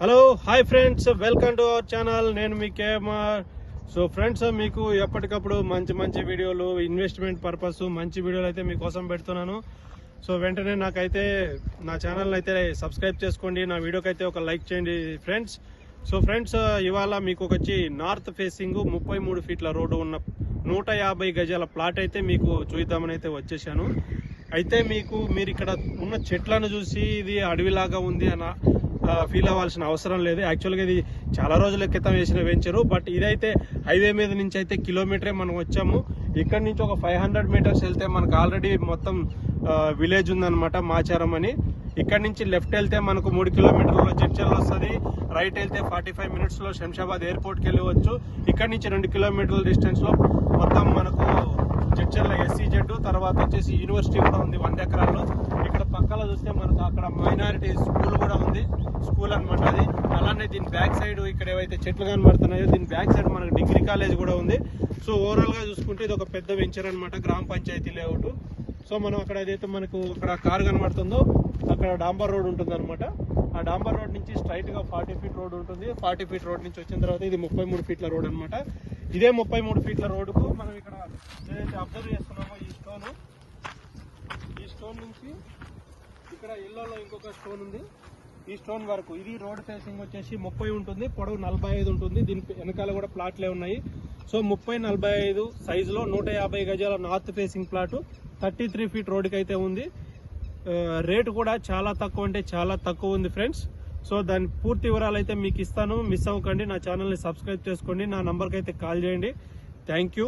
Hello hi friends welcome to our channel నేను మీ KMR. So friends మీకు ఎప్పటికప్పుడు మంచి మంచి వీడియోలు ఇన్వెస్ట్మెంట్ పర్పస్ మంచి వీడియోలు అయితే మీకోసం పెడుతున్నాను. సో వెంటనే నాకైతే నా ఛానల్ అయితే సబ్స్క్రైబ్ చేసుకోండి. నా వీడియోకి అయితే ఒక లైక్ చేయండి ఫ్రెండ్స్ సో ఫ్రెండ్స్ ఇవాళ మీకు వచ్చి నార్త్ ఫేసింగ్ ముప్పై మూడు ఫీట్ల రోడ్డు ఉన్న నూట యాభై గజాల ప్లాట్ అయితే మీకు చూద్దామని అయితే వచ్చేసాను. అయితే మీకు మీరు ఇక్కడ ఉన్న చెట్లను చూసి ఇది అడవిలాగా ఉంది అన్న ఫీల్ అవ్వాల్సిన అవసరం లేదు. యాక్చువల్గా ఇది చాలా రోజుల క్రితం వేసిన వెంచరు బట్ ఇదైతే హైవే మీద నుంచి అయితే కిలోమీటరే మనం వచ్చాము. ఇక్కడ నుంచి ఒక ఫైవ్ హండ్రెడ్ మీటర్స్ వెళ్తే మనకు ఆల్రెడీ మొత్తం విలేజ్ ఉందన్నమాట మాచారం అని. ఇక్కడ నుంచి లెఫ్ట్ వెళ్తే మనకు మూడు కిలోమీటర్ల జడ్చల్ వస్తుంది. రైట్ వెళ్తే ఫార్టీ ఫైవ్ మినిట్స్లో శంషాబాద్ ఎయిర్పోర్ట్కి వెళ్ళవచ్చు. ఇక్కడ నుంచి రెండు కిలోమీటర్ల డిస్టెన్స్లో మొత్తం మనకు జడ్చర్ల ఎస్సీ జెడ్ తర్వాత వచ్చేసి యూనివర్సిటీ కూడా ఉంది వంద ఎకరాల్లో. ఇక్కడ పక్కన చూస్తే మనకు అక్కడ మైనారిటీ దీని బ్యాక్ సైడ్ ఇక్కడ ఏవైతే చెట్లు కనబడుతున్నాయో దీని బ్యాక్ సైడ్ మనకు డిగ్రీ కాలేజ్ కూడా ఉంది. సో ఓవరాల్గా చూసుకుంటే ఇది ఒక పెద్ద వెంచర్ అన్నమాట గ్రామ పంచాయతీ లేఅవుట్ సో మనం అక్కడ ఏదైతే మనకు అక్కడ కార్ కనబడుతుందో అక్కడ డాంబర్ రోడ్ ఉంటుంది అనమాట ఆ డాంబర్ రోడ్ నుంచి స్ట్రైట్గా ఫార్టీ ఫీట్ రోడ్ ఉంటుంది. ఫార్టీ ఫీట్ రోడ్ నుంచి వచ్చిన తర్వాత ఇది ముప్పై మూడు ఫీట్ల రోడ్ అనమాట ఇదే ముప్పై మూడు ఫీట్ల రోడ్డుకు మనం ఇక్కడ ఏదైతే అబ్జర్వ్ చేస్తున్నామో ఈ స్టోన్ ఈ స్టోన్ నుంచి ఇక్కడ ఇళ్ళలో ఇంకొక స్టోన్ ఉంది. ఈ స్టోన్ వరకు. ఇది రోడ్ ఫేసింగ్ వచ్చేసి ముప్పై ఉంటుంది పొడవు నలభై ఐదు ఉంటుంది. దీని వెనకాల కూడా ప్లాట్లే ఉన్నాయి. సో ముప్పై నలభై ఐదు సైజులో నూట యాభై గజాల north facing plot. Thirty three feet రోడ్కి అయితే ఉంది రేటు కూడా చాలా తక్కువ అంటే చాలా తక్కువ ఉంది ఫ్రెండ్స్. సో దాని పూర్తి వివరాలు అయితే మీకు ఇస్తాను. మిస్ అవ్వకండి. నా ఛానల్ని సబ్స్క్రైబ్ చేసుకోండి. నా నంబర్కి అయితే కాల్ చేయండి. Thank you.